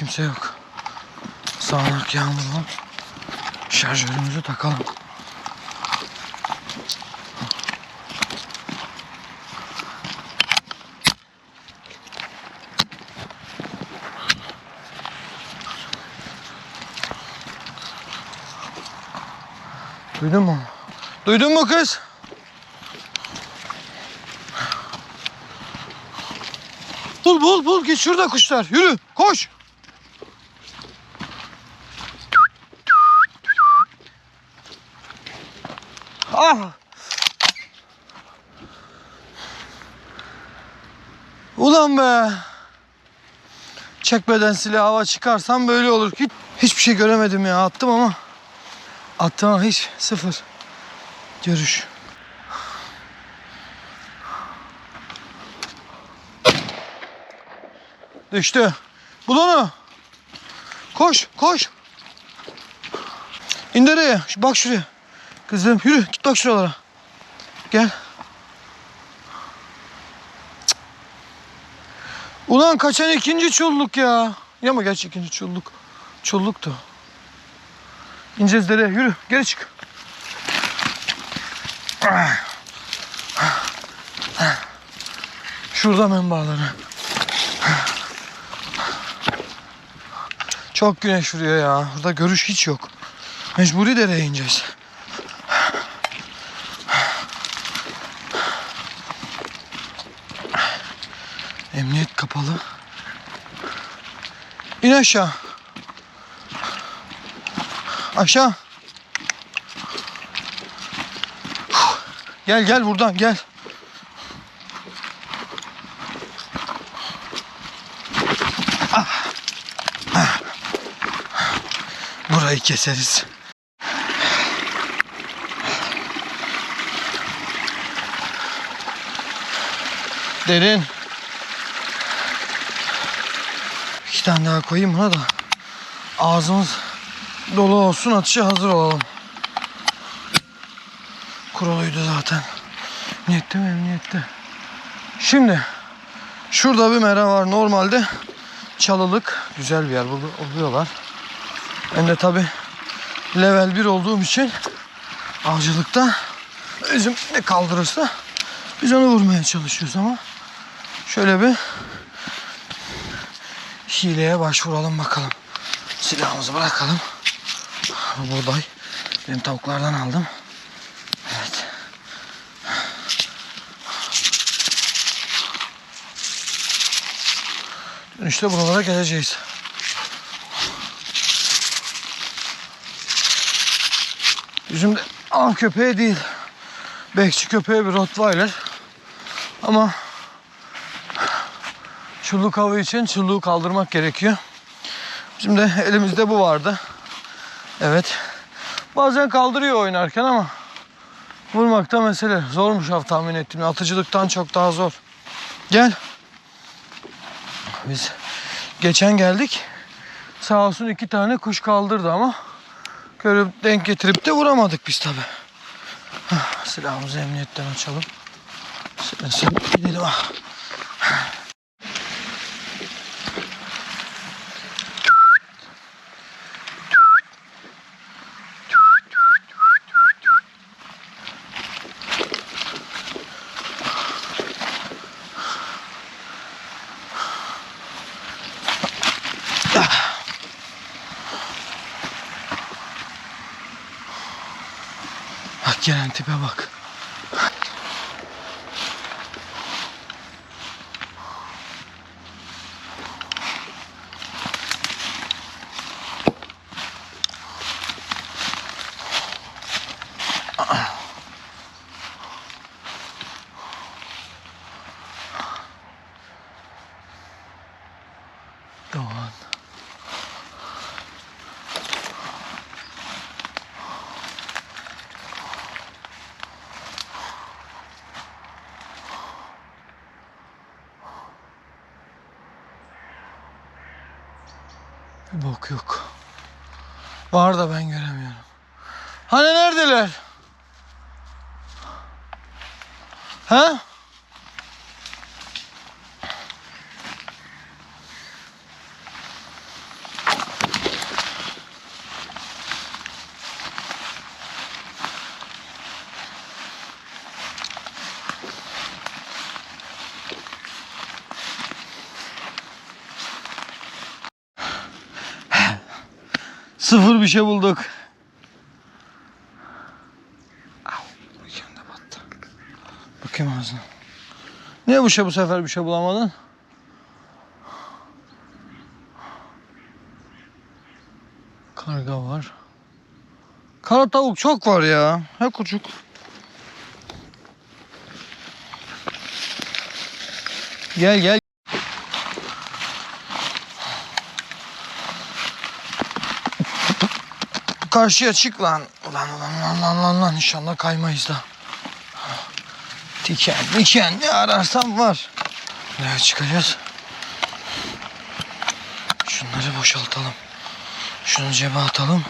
Kimse yok. Sağanak yağmur var. Şarjörümüzü takalım. Duydun mu? Duydun mu kız? Bul bul bul git şurada kuşlar. Yürü koş. Ah. Ulan be. Çekmeden silah hava çıkarsam böyle olur. Hiç, hiçbir şey göremedim ya. Attım ama. Attım ama hiç sıfır. Görüş. Düştü. Bul onu. Koş, koş. İndir Bak şuraya. Kızım yürü git bak şuralara. Gel. Cık. Ulan kaçan ikinci çulluk ya. Ya mı gerçi ikinci çulluk. Çulluktu. İneceğiz dereye yürü geri çık. Şurada menbaaları. Çok güneş vuruyor ya. Burada görüş hiç yok. Mecburi dereye ineceğiz. Emniyet kapalı. İn aşağı. Aşağı. Gel gel buradan gel. Burayı keseriz. Derin. İki tane daha koyayım buna da. Ağzımız dolu olsun atışa hazır olalım. Kuruluydu zaten. Emniyette mi emniyette? Şimdi şurada bir mera var. Normalde çalılık. Güzel bir yer bul- buluyorlar. Ben de tabi level 1 olduğum için avcılıkta bizim ne kaldırırsa biz onu vurmaya çalışıyoruz ama şöyle bir hileye başvuralım bakalım. Silahımızı bırakalım. Buğday. Benim tavuklardan aldım. Evet. Dönüşte buralara geleceğiz. Bizim av köpeği değil. Bekçi köpeği bir Rottweiler. Ama çulluk avı için çulluğu kaldırmak gerekiyor. De elimizde bu vardı. Evet. Bazen kaldırıyor oynarken ama vurmakta mesele. Zormuş av tahmin ettim. Atıcılıktan çok daha zor. Gel. Biz geçen geldik. Sağ olsun iki tane kuş kaldırdı ama görüp denk getirip de vuramadık biz tabi. Silahımızı emniyetten açalım. Sen, sen gidelim ah. Gelen tipe bak. Doğan. Bok yok. Var da ben göremiyorum. Hani neredeler? Ha? Sıfır bir şey bulduk. Da battı. Bakayım ağzına. Niye bu şey bu sefer bir şey bulamadın? Karga var. Kara tavuk çok var ya. He küçük. Gel gel. Karşıya çık lan. Ulan ulan ulan lan lan lan inşallah kaymayız da. Diken diken ne ararsam var. Nereye çıkacağız? Şunları boşaltalım. Şunu cebe atalım.